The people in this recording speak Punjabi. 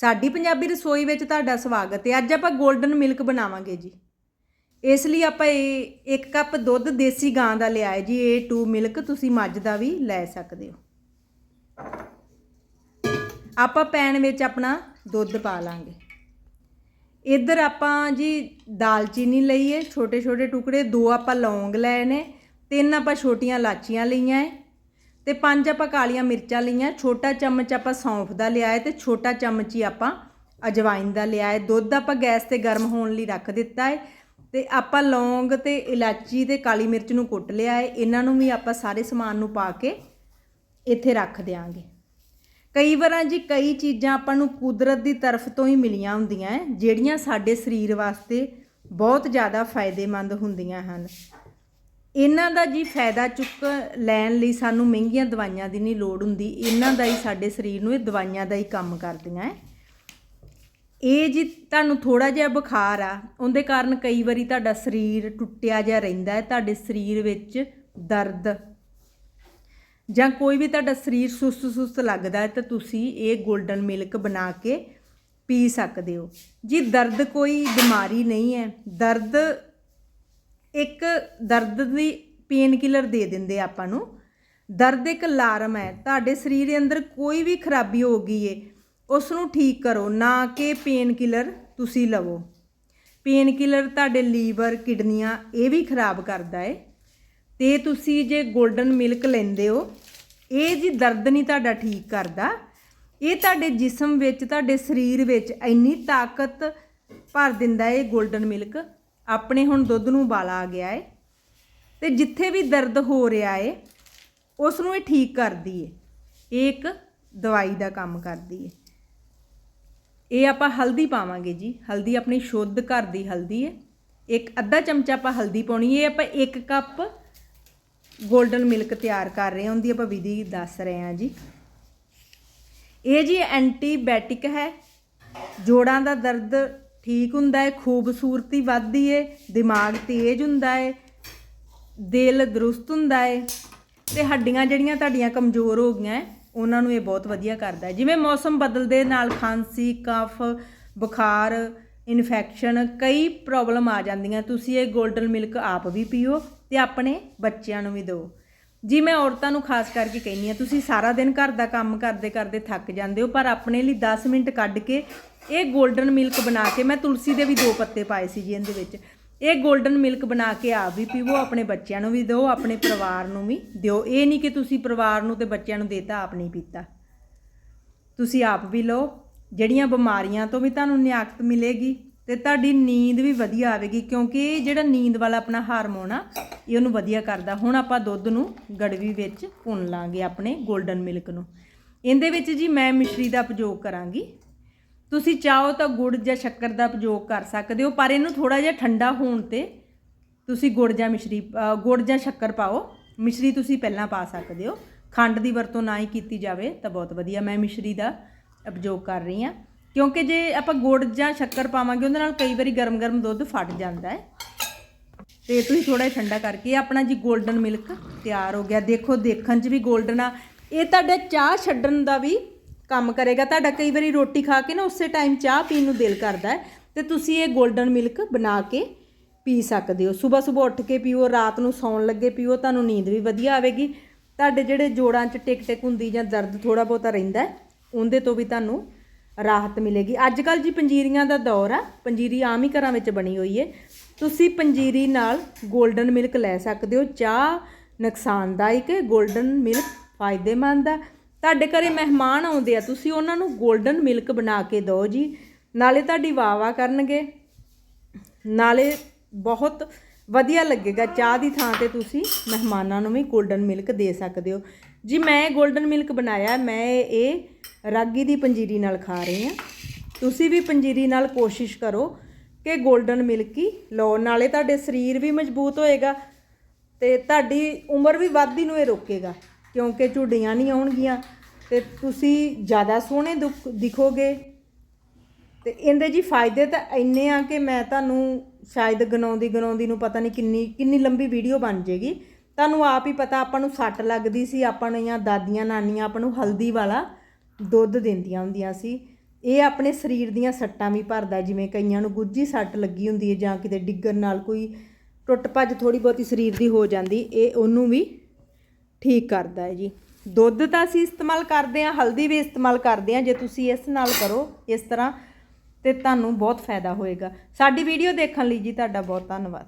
ਸਾਡੀ ਪੰਜਾਬੀ ਰਸੋਈ ਵਿੱਚ ਤੁਹਾਡਾ ਸਵਾਗਤ ਹੈ। ਅੱਜ ਆਪਾਂ 골ਡਨ ਮਿਲਕ ਬਣਾਵਾਂਗੇ ਜੀ। ਇਸ ਲਈ ਆਪਾਂ ਇਹ 1 ਕੱਪ ਦੁੱਧ ਦੇਸੀ ਗਾਂ ਦਾ ਲਿਆ ਹੈ ਜੀ A2 ਮਿਲਕ ਤੁਸੀਂ ਮੱਝ ਦਾ ਵੀ ਲੈ ਸਕਦੇ ਹੋ। ਆਪਾਂ ਪੈਨ ਵਿੱਚ ਆਪਣਾ ਦੁੱਧ ਪਾ ਲਾਂਗੇ। ਇੱਧਰ ਆਪਾਂ ਜੀ ਦਾਲਚੀਨੀ ਲਈ ਹੈ। ਛੋਟੇ ਛੋਟੇ ਟੁਕੜੇ, ਦੋ ਆਪਾਂ ਲੌਂਗ ਲਏ ਨੇ, ਤਿੰਨ ਆਪਾਂ ਛੋਟੀਆਂ ਲਾਚੀਆਂ ਲਈਆਂ ਹੈ। ਤੇ ਪੰਜ ਆਪਾਂ ਕਾਲੀਆਂ ਮਿਰਚਾਂ ਲਈਆਂ, ਛੋਟਾ ਚਮਚ ਆਪਾਂ ਸੌਂਫ ਦਾ ਲਿਆ ਹੈ ਤੇ ਛੋਟਾ ਚਮਚ ਹੀ ਆਪਾਂ ਅਜਵਾਇਨ ਦਾ ਲਿਆ ਹੈ। ਦੁੱਧ ਆਪਾਂ ਗੈਸ ਤੇ ਗਰਮ ਹੋਣ ਲਈ ਰੱਖ ਦਿੱਤਾ ਹੈ ਤੇ ਆਪਾਂ ਲੌਂਗ ਤੇ ਇਲਾਚੀ ਤੇ ਕਾਲੀ ਮਿਰਚ ਨੂੰ ਕੁੱਟ ਲਿਆ ਹੈ। ਇਹਨਾਂ ਨੂੰ ਵੀ ਆਪਾਂ ਸਾਰੇ ਸਮਾਨ ਨੂੰ ਪਾ ਕੇ ਇੱਥੇ ਰੱਖ ਦਿਆਂਗੇ। ਕਈ ਵਾਰਾਂ ਜੀ ਕਈ ਚੀਜ਼ਾਂ ਆਪਾਂ ਨੂੰ ਕੁਦਰਤ ਦੀ ਤਰਫ ਤੋਂ ਹੀ ਮਿਲੀਆਂ ਹੁੰਦੀਆਂ ਹੈ, ਜਿਹੜੀਆਂ ਸਾਡੇ ਸਰੀਰ ਵਾਸਤੇ ਬਹੁਤ ਜ਼ਿਆਦਾ ਫਾਇਦੇਮੰਦ ਹੁੰਦੀਆਂ ਹਨ। ਇਹਨਾਂ ਦਾ ਜੀ ਫਾਇਦਾ ਚੁੱਕ ਲੈਣ ਲਈ ਸਾਨੂੰ ਮਹਿੰਗੀਆਂ ਦਵਾਈਆਂ ਦੀ ਨਹੀਂ ਲੋੜ ਹੁੰਦੀ। ਇਹਨਾਂ ਦਾ ਹੀ ਸਾਡੇ ਸਰੀਰ ਨੂੰ ਇਹ ਦਵਾਈਆਂ ਦਾ ਹੀ ਕੰਮ ਕਰਦੀਆਂ ਹੈ ਇਹ ਜੀ ਤੁਹਾਨੂੰ ਥੋੜਾ ਜਿਹਾ ਬੁਖਾਰ ਆ, ਉਹਦੇ ਕਾਰਨ ਕਈ ਵਾਰੀ ਤੁਹਾਡਾ ਸਰੀਰ ਟੁੱਟਿਆ ਜਿਹਾ ਰਹਿੰਦਾ ਹੈ ਤੁਹਾਡੇ ਸਰੀਰ ਵਿੱਚ ਦਰਦ। ਜਾਂ ਕੋਈ ਵੀ ਤੁਹਾਡਾ ਸਰੀਰ ਸੁਸਤ ਸੁਸਤ ਲੱਗਦਾ ਹੈ ਤਾਂ ਤੁਸੀਂ ਇਹ 골ਡਨ ਮਿਲਕ ਬਣਾ ਕੇ ਪੀ ਸਕਦੇ ਹੋ। ਜੀ ਦਰਦ ਕੋਈ ਬਿਮਾਰੀ ਨਹੀਂ ਹੈ ਦਰਦ ਇੱਕ ਦਰਦ ਦੀ ਪੇਨ ਕਿਲਰ ਦੇ ਦਿੰਦੇ ਆਪਾਂ ਨੂੰ। ਦਰਦ ਇੱਕ ਅਲਾਰਮ ਹੈ। ਤੁਹਾਡੇ ਸਰੀਰ ਦੇ ਅੰਦਰ ਕੋਈ ਵੀ ਖਰਾਬੀ ਹੋ ਗਈ ਏ ਉਸ ਨੂੰ ਠੀਕ ਕਰੋ, ਨਾ ਕਿ ਪੇਨ ਕਿਲਰ ਤੁਸੀਂ ਲਵੋ। ਪੇਨ ਕਿਲਰ ਤੁਹਾਡੇ ਲੀਵਰ, ਕਿਡਨੀਆਂ, ਇਹ ਵੀ ਖਰਾਬ ਕਰਦਾ ਏ। ਤੇ ਤੁਸੀਂ ਜੇ 골ਡਨ ਮਿਲਕ ਲੈਂਦੇ ਹੋ, ਇਹ ਜੀ ਦਰਦ ਨਹੀਂ ਤੁਹਾਡਾ ਠੀਕ ਕਰਦਾ। ਇਹ ਤੁਹਾਡੇ ਜਿਸਮ ਵਿੱਚ, ਤੁਹਾਡੇ ਸਰੀਰ ਵਿੱਚ ਇੰਨੀ ਤਾਕਤ ਭਰ ਦਿੰਦਾ ਏ 골ਡਨ ਮਿਲਕ ਆਪਣੇ ਹੁਣ ਦੁੱਧ ਨੂੰ ਉਬਾਲਾ ਆ ਗਿਆ ਏ ਤੇ ਜਿੱਥੇ ਵੀ ਦਰਦ ਹੋ ਰਿਹਾ ਏ, ਉਸ ਨੂੰ ਇਹ ਠੀਕ ਕਰਦੀ ਏ। ਇਹ ਇੱਕ ਦਵਾਈ ਦਾ ਕੰਮ ਕਰਦੀ ਏ। ਇਹ ਆਪਾਂ ਹਲਦੀ ਪਾਵਾਂਗੇ ਜੀ। ਹਲਦੀ ਆਪਣੀ ਸ਼ੁੱਧ ਘਰ ਦੀ ਹਲਦੀ ਏ। ਇੱਕ ਅੱਧਾ ਚਮਚਾ ਆਪਾਂ ਹਲਦੀ ਪਾਉਣੀ ਏ। ਆਪਾਂ 1 ਕੱਪ ਗੋਲਡਨ ਮਿਲਕ ਤਿਆਰ ਕਰ ਰਹੇ ਹਾਂ। ਉਹਦੀ ਆਪਾਂ ਵਿਧੀ ਦੱਸ ਰਹੇ ਹਾਂ ਜੀ। ਇਹ ਜੀ ਐਂਟੀਬਾਇਟਿਕ ਹੈ। ਜੋੜਾਂ ਦਾ ਦਰਦ ਠੀਕ ਹੁੰਦਾ ਹੈ, ਖੂਬਸੂਰਤੀ ਵੱਧਦੀ ਹੈ, ਦਿਮਾਗ ਤੇਜ਼ ਹੁੰਦਾ ਹੈ, ਦਿਲ ਦਰੁਸਤ ਹੁੰਦਾ ਹੈ ਤੇ ਹੱਡੀਆਂ ਜਿਹੜੀਆਂ ਤੁਹਾਡੀਆਂ ਕਮਜ਼ੋਰ ਹੋ ਗਈਆਂ ਉਹਨਾਂ ਨੂੰ ਇਹ ਬਹੁਤ ਵਧੀਆ ਕਰਦਾ ਹੈ। ਜਿਵੇਂ ਮੌਸਮ ਬਦਲਦੇ ਨਾਲ ਖਾਂਸੀ, ਕਫ, ਬੁਖਾਰ, ਇਨਫੈਕਸ਼ਨ ਕਈ ਪ੍ਰੋਬਲਮ ਆ ਜਾਂਦੀਆਂ। ਤੁਸੀਂ ਇਹ 골ਡਨ ਮਿਲਕ ਆਪ ਵੀ ਪੀਓ ਤੇ ਆਪਣੇ ਬੱਚਿਆਂ ਨੂੰ ਵੀ ਦਿਓ। ਜੀ ਮੈਂ ਔਰਤਾਂ ਨੂੰ ਖਾਸ ਕਰਕੇ ਕਹਿੰਨੀ ਆ ਤੁਸੀਂ ਸਾਰਾ ਦਿਨ ਘਰ ਦਾ ਕੰਮ ਕਰਦੇ ਕਰਦੇ ਥੱਕ ਜਾਂਦੇ ਹੋ, ਪਰ ਆਪਣੇ ਲਈ 10 ਮਿੰਟ ਕੱਢ ਕੇ ਇਹ 골ਡਨ ਮਿਲਕ ਬਣਾ ਕੇ, ਮੈਂ ਤੁਲਸੀ ਦੇ ਵੀ ਦੋ ਪੱਤੇ ਪਾਏ ਸੀ ਜੀ ਇਹਦੇ ਵਿੱਚ। ਇਹ 골ਡਨ ਮਿਲਕ ਬਣਾ ਕੇ ਆਪ ਵੀ ਪੀਵੋ, ਆਪਣੇ ਬੱਚਿਆਂ ਨੂੰ ਵੀ ਦਿਓ, ਆਪਣੇ ਪਰਿਵਾਰ ਨੂੰ ਵੀ ਦਿਓ। ਇਹ ਨਹੀਂ ਕਿ ਤੁਸੀਂ ਪਰਿਵਾਰ ਨੂੰ ਤੇ ਬੱਚਿਆਂ ਨੂੰ ਦੇਤਾ, ਆਪ ਨਹੀਂ ਪੀਤਾ। ਤੁਸੀਂ ਆਪ ਵੀ ਲਓ, ਜਿਹੜੀਆਂ ਬਿਮਾਰੀਆਂ ਤੋਂ ਵੀ ਤੁਹਾਨੂੰ ਨਿਆਕਤ ਮਿਲੇਗੀ ਤੇ ਤੁਹਾਡੀ ਨੀਂਦ ਵੀ ਵਧੀਆ ਆਵੇਗੀ, ਕਿਉਂਕਿ ਇਹ ਜਿਹੜਾ ਨੀਂਦ ਵਾਲਾ ਆਪਣਾ ਹਾਰਮੋਨ ਆ, ਇਹ ਉਹਨੂੰ ਵਧੀਆ ਕਰਦਾ। ਹੁਣ ਆਪਾਂ ਦੁੱਧ ਨੂੰ ਗੜਵੀ ਵਿੱਚ ਭੁੰਨ ਲਾਂਗੇ ਆਪਣੇ 골ਡਨ ਮਿਲਕ ਨੂੰ। ਇਹਦੇ ਵਿੱਚ ਜੀ ਮੈਂ ਮਿਸ਼ਰੀ ਦਾ ਪ੍ਰਯੋਗ ਕਰਾਂਗੀ। ਤੁਸੀਂ ਚਾਹੋ ਤਾਂ ਗੁੜ ਜਾਂ ਸ਼ੱਕਰ ਦਾ ਉਪਯੋਗ ਕਰ ਸਕਦੇ ਹੋ, ਪਰ ਇਹਨੂੰ ਥੋੜਾ ਜਿਹਾ ਠੰਡਾ ਹੋਣ ਤੇ ਤੁਸੀਂ ਗੁੜ ਜਾਂ ਮਿਸ਼ਰੀ ਗੁੜ ਜਾਂ ਸ਼ੱਕਰ ਪਾਓ। ਮਿਸ਼ਰੀ ਤੁਸੀਂ ਪਹਿਲਾਂ ਪਾ ਸਕਦੇ ਹੋ। ਖੰਡ ਦੀ ਵਰਤੋਂ ਨਾ ਹੀ ਕੀਤੀ ਜਾਵੇ ਤਾਂ ਬਹੁਤ ਵਧੀਆ। ਮੈਂ ਮਿਸ਼ਰੀ ਦਾ ਉਪਯੋਗ ਕਰ ਰਹੀ ਹਾਂ। ਕਿਉਂਕਿ ਜੇ ਆਪਾਂ ਗੁੜ ਜਾਂ ਸ਼ੱਕਰ ਪਾਵਾਂਗੇ, ਉਹਦੇ ਨਾਲ ਕਈ ਵਾਰੀ ਗਰਮ-ਗਰਮ ਦੁੱਧ ਫਟ ਜਾਂਦਾ ਹੈ। ਤੇ ਤੁਸੀਂ ਥੋੜਾ ਜਿਹਾ ਠੰਡਾ ਕਰਕੇ ਆਪਣਾ ਜੀ 골ਡਨ ਮਿਲਕ ਤਿਆਰ ਹੋ ਗਿਆ। ਦੇਖੋ, ਦੇਖਣ 'ਚ ਵੀ 골ਡਨ ਆ। ਇਹ ਤੁਹਾਡੇ ਚਾਹ ਛੱਡਣ ਦਾ ਵੀ ਕੰਮ ਕਰੇਗਾ। ਤੁਹਾਡਾ ਕਈ ਵਾਰੀ ਰੋਟੀ ਖਾ ਕੇ ਨਾ ਉਸੇ ਟਾਈਮ ਚਾਹ ਪੀਣ ਨੂੰ ਦਿਲ ਕਰਦਾ ਹੈ। ਤੇ ਤੁਸੀਂ ਇਹ 골ਡਨ ਮਿਲਕ ਬਣਾ ਕੇ ਪੀ ਸਕਦੇ ਹੋ। ਸਵੇਰ ਸਵੇਰ ਉੱਠ ਕੇ ਪੀਓ, ਰਾਤ ਨੂੰ ਸੌਣ ਲੱਗੇ ਪੀਓ, ਤੁਹਾਨੂੰ ਨੀਂਦ ਵੀ ਵਧੀਆ ਆਵੇਗੀ। ਤੁਹਾਡੇ ਜਿਹੜੇ ਜੋੜਾਂ 'ਚ ਟਿਕ ਟਿਕ ਹੁੰਦੀ ਜਾਂ ਦਰਦ ਥੋੜਾ ਬਹੁਤਾ ਰਹਿੰਦਾ ਉਹਦੇ ਤੋਂ ਵੀ ਤੁਹਾਨੂੰ ਰਾਹਤ ਮਿਲੇਗੀ। ਅੱਜ ਕੱਲ ਜੀ ਪੰਜੀਰੀਆਂ ਦਾ ਦੌਰ ਆ। ਪੰਜੀਰੀ ਆਮ ਹੀ ਘਰਾਂ ਵਿੱਚ ਬਣੀ ਹੋਈ ਏ। ਤੁਸੀਂ ਪੰਜੀਰੀ ਨਾਲ 골ਡਨ ਮਿਲਕ ਲੈ ਸਕਦੇ ਹੋ। ਚਾਹ ਨੁਕਸਾਨਦਾਇਕ ਹੈ। 골ਡਨ ਮਿਲਕ ਫਾਇਦੇਮੰਦ ਆ ਤੁਹਾਡੇ ਘਰੇ ਮਹਿਮਾਨ ਆਉਂਦੇ ਆ, ਤੁਸੀਂ ਉਹਨਾਂ ਨੂੰ ਗੋਲਡਨ ਮਿਲਕ ਬਣਾ ਕੇ ਦਿਓ ਜੀ। ਨਾਲੇ ਤੁਹਾਡੀ ਵਾਵਾ ਕਰਨਗੇ। ਨਾਲੇ ਬਹੁਤ ਵਧੀਆ ਲੱਗੇਗਾ ਚਾਹ ਦੀ ਥਾਂ ਤੇ ਤੁਸੀਂ ਮਹਿਮਾਨਾਂ ਨੂੰ ਵੀ ਗੋਲਡਨ ਮਿਲਕ ਦੇ ਸਕਦੇ ਹੋ। ਜੀ, ਮੈਂ ਗੋਲਡਨ ਮਿਲਕ ਬਣਾਇਆ, ਮੈਂ ਇਹ ਰਾਗੀ ਦੀ ਪੰਜੀਰੀ ਨਾਲ ਖਾ ਰਹੀ ਹਾਂ। ਤੁਸੀਂ ਵੀ ਪੰਜੀਰੀ ਨਾਲ ਕੋਸ਼ਿਸ਼ ਕਰੋ ਕਿ ਗੋਲਡਨ ਮਿਲਕ ਹੀ ਲਓ, ਨਾਲੇ ਤੁਹਾਡੇ ਸਰੀਰ ਵੀ ਮਜ਼ਬੂਤ ਹੋਏਗਾ ਤੇ ਤੁਹਾਡੀ ਉਮਰ ਵੀ ਵਾਧੀ ਨੂੰ ਇਹ ਰੋਕੇਗਾ। ਕਿਉਂਕਿ ਝੁੱਡੀਆਂ ਨਹੀਂ ਆਉਣਗੀਆਂ ਤੇ ਤੁਸੀਂ ਜ਼ਿਆਦਾ ਸੋਹਣੇ ਦੁੱਖ, ਦਿਖੋਗੇ। ਤੇ ਇਹਦੇ ਜੀ ਫਾਇਦੇ ਤਾਂ ਇੰਨੇ ਆ ਕਿ ਮੈਂ ਤੁਹਾਨੂੰ ਸ਼ਾਇਦ ਗਨਾਉਂਦੀ ਗਨਾਉਂਦੀ ਨੂੰ ਪਤਾ ਨਹੀਂ ਕਿੰਨੀ ਕਿੰਨੀ ਲੰਬੀ ਵੀਡੀਓ ਬਣ ਜੇਗੀ ਤੁਹਾਨੂੰ ਆਪ ਹੀ ਪਤਾ ਆਪਾਂ ਨੂੰ ਸੱਟ ਲੱਗਦੀ ਸੀ, ਆਪਾਂ ਨੂੰ ਜਾਂ ਦਾਦੀਆਂ, ਨਾਨੀਆਂ ਆਪਾਂ ਨੂੰ ਹਲਦੀ ਵਾਲਾ ਦੁੱਧ ਦਿੰਦੀਆਂ ਹੁੰਦੀਆਂ ਸੀ। ਇਹ ਆਪਣੇ ਸਰੀਰ ਦੀਆਂ ਸੱਟਾਂ ਵੀ ਭਰਦਾ ਜਿਵੇਂ ਕਈਆਂ ਨੂੰ ਗੁੱਜੀ ਸੱਟ ਲੱਗੀ ਹੁੰਦੀ ਹੈ ਜਾਂ ਕਿਤੇ ਡਿੱਗਣ ਨਾਲ ਕੋਈ ਟੁੱਟ ਭੱਜ ਥੋੜੀ ਬਹੁਤੀ ਸਰੀਰ ਦੀ ਹੋ ਜਾਂਦੀ, ਇਹ ਉਹਨੂੰ ਵੀ ਠੀਕ ਕਰਦਾ ਹੈ ਜੀ। ਦੁੱਧ ਤਾਂ ਅਸੀਂ ਇਸਤੇਮਾਲ ਕਰਦੇ ਹਾਂ, ਹਲਦੀ ਵੀ ਇਸਤੇਮਾਲ ਕਰਦੇ ਹਾਂ, ਜੇ ਤੁਸੀਂ ਇਸ ਨਾਲ ਕਰੋ, ਇਸ ਤਰ੍ਹਾਂ, ਤੇ ਤੁਹਾਨੂੰ ਬਹੁਤ ਫਾਇਦਾ ਹੋਏਗਾ। ਸਾਡੀ ਵੀਡੀਓ ਦੇਖਣ ਲਈ ਜੀ, ਤੁਹਾਡਾ ਬਹੁਤ ਧੰਨਵਾਦ।